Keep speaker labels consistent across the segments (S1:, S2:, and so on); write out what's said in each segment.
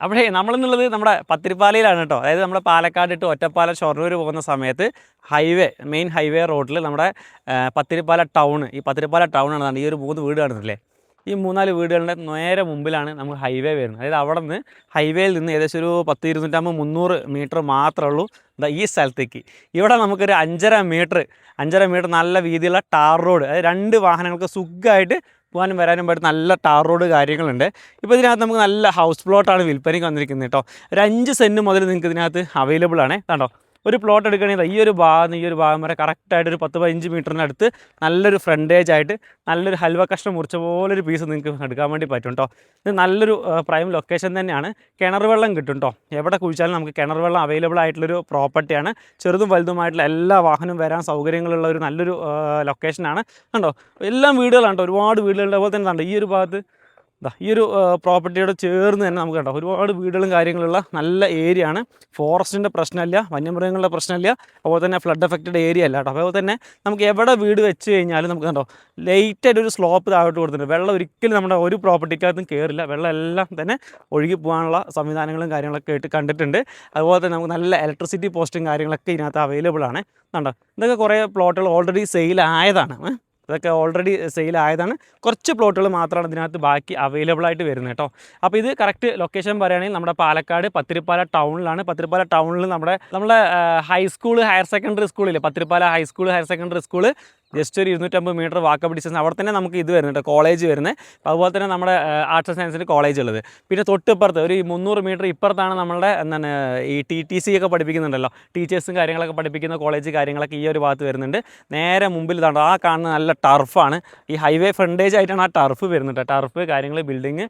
S1: അപ്പോഴേ നമ്മളെന്നുള്ളത് നമ്മുടെ പത്തിരിപ്പാലയിലാണ് കേട്ടോ. അതായത് നമ്മുടെ പാലക്കാട് ഇട്ട് ഒറ്റപ്പാലം ഷൊർണൂർ പോകുന്ന സമയത്ത് ഹൈവേ മെയിൻ ഹൈവേ റോഡിൽ നമ്മുടെ പത്തിരിപ്പാല ടൗൺ ഈ പത്തിരിപ്പാല ടൗൺ ആണ് ഈ ഒരു മൂന്ന് വീട് കാണുന്നില്ലേ? ഈ മൂന്നാൽ വീടുകളുടെ നേരെ മുമ്പിലാണ് നമുക്ക് ഹൈവേ വരുന്നത്. അതായത് അവിടെ നിന്ന് ഹൈവേയിൽ നിന്ന് ഏകദേശം ഒരു പത്ത് ഇരുന്നൂറ്റമ്പത് മുന്നൂറ് മീറ്റർ മാത്രമേ ഉള്ളൂ എന്താ ഈ സ്ഥലത്തേക്ക്. ഇവിടെ നമുക്കൊരു അഞ്ചര മീറ്റർ അഞ്ചര മീറ്റർ നല്ല വീതിയുള്ള ടാർ റോഡ് അതായത് രണ്ട് വാഹനങ്ങൾക്ക് സുഖമായിട്ട് പോകാനും വരാനും പറ്റും നല്ല ടാർ റോഡ് കാര്യങ്ങളുണ്ട്. ഇപ്പോൾ ഇതിനകത്ത് നമുക്ക് നല്ല ഹൗസ് പ്ലോട്ടാണ് വിൽപ്പനയ്ക്ക് വന്നിരിക്കുന്നത് കേട്ടോ. ഒരു അഞ്ച് സെന്റ് മുതൽ നിങ്ങൾക്ക് ഇതിനകത്ത് അവൈലബിൾ ആണ്. കണ്ടോ? ഒരു പ്ലോട്ട് എടുക്കുകയാണെങ്കിൽ ഈ ഒരു ഭാഗം ഈ ഒരു ഭാഗം വരെ കറക്റ്റായിട്ട് ഒരു പത്ത് പതിനഞ്ച് മീറ്ററിനടുത്ത് നല്ലൊരു ഫ്രണ്ടേജ് ആയിട്ട് നല്ലൊരു ഹൽവ കഷ്ണം മുറിച്ച പോലൊരു പീസ് നിങ്ങൾക്ക് എടുക്കാൻ വേണ്ടി പറ്റും കേട്ടോ ഇത് നല്ലൊരു പ്രൈം ലൊക്കേഷൻ തന്നെയാണ്. കിണർ വെള്ളം കിട്ടും കേട്ടോ എവിടെ കുഴിച്ചാലും നമുക്ക് കിണർ വെള്ളം അവൈലബിൾ ആയിട്ടുള്ളൊരു പ്രോപ്പർട്ടിയാണ് ചെറുതും വലുതുമായിട്ടുള്ള എല്ലാ വാഹനവും വരാൻ സൗകര്യങ്ങളുള്ള ഒരു നല്ലൊരു ലൊക്കേഷനാണ് കണ്ടോ? എല്ലാം വീടുകളാണ് കേട്ടോ ഒരുപാട് വീടുകളുടെ പോലെ തന്നെ ഈ ഒരു ഭാഗത്ത് ഈ ഒരു പ്രോപ്പർട്ടിയോട് ചേർന്ന് തന്നെ നമുക്ക് കണ്ടോ ഒരുപാട് വീടുകളും കാര്യങ്ങളുള്ള നല്ല ഏരിയ ആണ്. ഫോറസ്റ്റിന്റെ പ്രശ്നമില്ല വന്യമൃഗങ്ങളുടെ പ്രശ്നമില്ല അതുപോലെ തന്നെ ഫ്ലഡ് എഫക്റ്റഡ് ഏരിയ അല്ല കേട്ടോ. അതുപോലെ തന്നെ നമുക്ക് എവിടെ വീട് വെച്ച് കഴിഞ്ഞാലും നമുക്ക് കണ്ടോ ലൈറ്റായിട്ട് ഒരു സ്ലോപ്പ് താഴോട്ട് കൊടുത്തിട്ടുണ്ട്. വെള്ളം ഒരിക്കലും നമ്മുടെ ഒരു പ്രോപ്പർട്ടിക്കകത്തും കയറില്ല വെള്ളം എല്ലാം തന്നെ ഒഴുകി പോകാനുള്ള സംവിധാനങ്ങളും കാര്യങ്ങളൊക്കെ ആയിട്ട് കണ്ടിട്ടുണ്ട്. അതുപോലെ തന്നെ നമുക്ക് നല്ല ഇലക്ട്രിസിറ്റി പോസ്റ്റും കാര്യങ്ങളൊക്കെ ഇതിനകത്ത് അവൈലബിൾ ആണ്. കണ്ടോ ഇതൊക്കെ കുറേ പ്ലോട്ടുകൾ ഓൾറെഡി സെയിൽ ആയതാണ്. ഏ. ഇതൊക്കെ ഓൾറെഡി സെയിൽ ആയതാണ്. കുറച്ച് പ്ലോട്ടുകൾ മാത്രമാണ് ഇതിനകത്ത് ബാക്കി അവൈലബിൾ ആയിട്ട് വരുന്നത് കേട്ടോ. അപ്പോൾ ഇത് കറക്റ്റ് ലൊക്കേഷൻ പറയുകയാണെങ്കിൽ നമ്മുടെ പാലക്കാട് പത്തിരിപ്പാല ടൗണിലാണ് പത്തിരിപ്പാല ടൗണിൽ നമ്മുടെ നമ്മുടെ high school higher secondary സ്കൂളില്ലേ Pathirippala high school higher secondary school just ഒരു ഇരുന്നൂറ്റമ്പത് മീറ്റർ വാക്കപ്പ് ഡിസ്റ്റൻസ്. അവിടെ തന്നെ നമുക്ക് ഇത് വരുന്നുണ്ട് കോളേജ് വരുന്നത്. അപ്പോൾ അതുപോലെ തന്നെ നമ്മുടെ ആർട്സ് ആൻഡ് സയൻസിന്റെ കോളേജ് ഉള്ളത്. പിന്നെ തൊട്ടിപ്പുറത്ത് ഒരു മുന്നൂറ് മീറ്റർ ഇപ്പുറത്താണ് നമ്മുടെ എന്താണ് ഈ ടി ടി സി ഒക്കെ പഠിപ്പിക്കുന്നുണ്ടല്ലോ. ടീച്ചേഴ്സും കാര്യങ്ങളൊക്കെ പഠിപ്പിക്കുന്ന കോളേജ് കാര്യങ്ങളൊക്കെ ഈ ഒരു ഭാഗത്ത് വരുന്നുണ്ട്. നേരെ മുമ്പിൽ ഇതാണ് ആ കാണുന്ന നല്ല ടർഫാണ് ഈ ഹൈവേ ഫ്രണ്ടേജ് ആയിട്ടാണ് ആ ടർഫ് വരുന്നത് ടർഫ് കാര്യങ്ങൾ ബിൽഡിങ്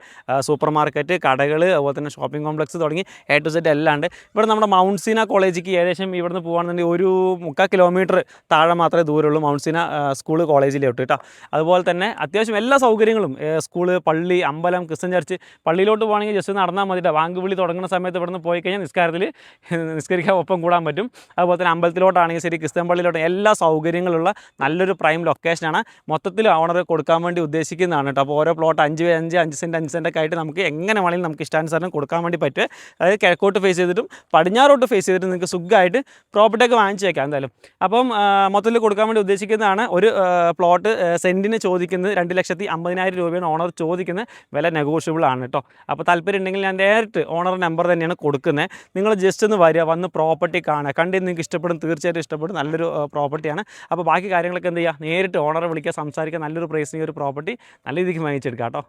S1: സൂപ്പർ മാർക്കറ്റ് കടകൾ അതുപോലെ തന്നെ ഷോപ്പിംഗ് കോംപ്ലക്സ് തുടങ്ങി എ ടു സെറ്റ് എല്ലാം ഉണ്ട്. ഇവിടെ നമ്മുടെ മൗണ്ട് സീന കോളേജിക്ക് ഏകദേശം ഇവിടുന്ന് പോകുകയാണെന്നുണ്ടെങ്കിൽ ഒരു മുക്കാൽ കിലോമീറ്റർ താഴെ മാത്രമേ ദൂരമുള്ളൂ മൗണ്ട് സീന സ്കൂൾ കോളേജിലോട്ട് കേട്ടോ. അതുപോലെ തന്നെ അത്യാവശ്യം എല്ലാ സൗകര്യങ്ങളും സ്കൂൾ പള്ളി അമ്പലം ക്രിസ്ത്യൻ ചർച്ച് പള്ളിയിലോട്ട് പോകണമെങ്കിൽ ജസ്റ്റ് നടന്നാൽ മതി വാങ്കുവിളി വാങ്ക് വിളി തുടങ്ങുന്ന സമയത്ത് ഇവിടുന്ന് പോയി കഴിഞ്ഞാൽ നിസ്കാരത്തിൽ നിസ്കരിക്കാൻ ഒപ്പം കൂടാൻ പറ്റും. അതുപോലെ തന്നെ അമ്പലത്തിലോട്ടാണെങ്കിൽ ശരി ക്രിസ്ത്യൻ പള്ളിയിലോട്ട് എല്ലാ സൗകര്യങ്ങളുള്ള നല്ലൊരു പ്രൈം ലൊക്കേഷനാണ് മൊത്തത്തിൽ ഓണർ കൊടുക്കാൻ വേണ്ടി ഉദ്ദേശിക്കുന്നതാണ് കേട്ടോ അപ്പോൾ ഓരോ പ്ലോട്ട് അഞ്ച് അഞ്ച് അഞ്ച് സെന്റ് അഞ്ച് സെന്റൊക്കെ ആയിട്ട് നമുക്ക് എങ്ങനെ വേണമെങ്കിലും നമുക്ക് ഇഷ്ടാനുസരണം കൊടുക്കാൻ വേണ്ടി പറ്റും അതായത് കിഴക്കോട്ട് ഫേസ് ചെയ്തിട്ടും പടിഞ്ഞാറോട്ട് ഫേസ് ചെയ്തിട്ടും നിങ്ങൾക്ക് സുഖമായിട്ട് പ്രോപ്പർട്ടിയൊക്കെ വാങ്ങിച്ച് വയ്ക്കാം എന്തായാലും. അപ്പം മൊത്തത്തിൽ കൊടുക്കാൻ വേണ്ടി ഉദ്ദേശിക്കുന്നതാണ് ഒരു പ്ലോട്ട് സെന്റിന് ചോദിക്കുന്നത് രണ്ട് ലക്ഷത്തി അമ്പതിനായിരം രൂപയാണ് ഓണർ ചോദിക്കുന്നത് വില നെഗോഷ്യബിൾ ആണ് കേട്ടോ അപ്പോൾ താല്പര്യം ഉണ്ടെങ്കിൽ ഞാൻ നേരിട്ട് ഓണർ നമ്പർ തന്നെയാണ് കൊടുക്കുന്നത് നിങ്ങൾ ജസ്റ്റ് ഒന്ന് വരിക വന്ന് പ്രോപ്പർട്ടി കാണുക. കണ്ടിട്ട് നിങ്ങൾക്ക് ഇഷ്ടപ്പെടും തീർച്ചയായിട്ടും ഇഷ്ടപ്പെടും. നല്ലൊരു പ്രോപ്പർട്ടിയാണ് അപ്പോൾ ബാക്കി കാര്യങ്ങളൊക്കെ എന്ത് ചെയ്യുക? നേരിട്ട് ഓണറെ വിളിക്കുക സംസാരിക്കുക. നല്ലൊരു പ്രൈസിങ് ഒരു പ്രോപ്പർട്ടി നല്ല രീതിക്ക് വാങ്ങിച്ചെടുക്കാം കേട്ടോ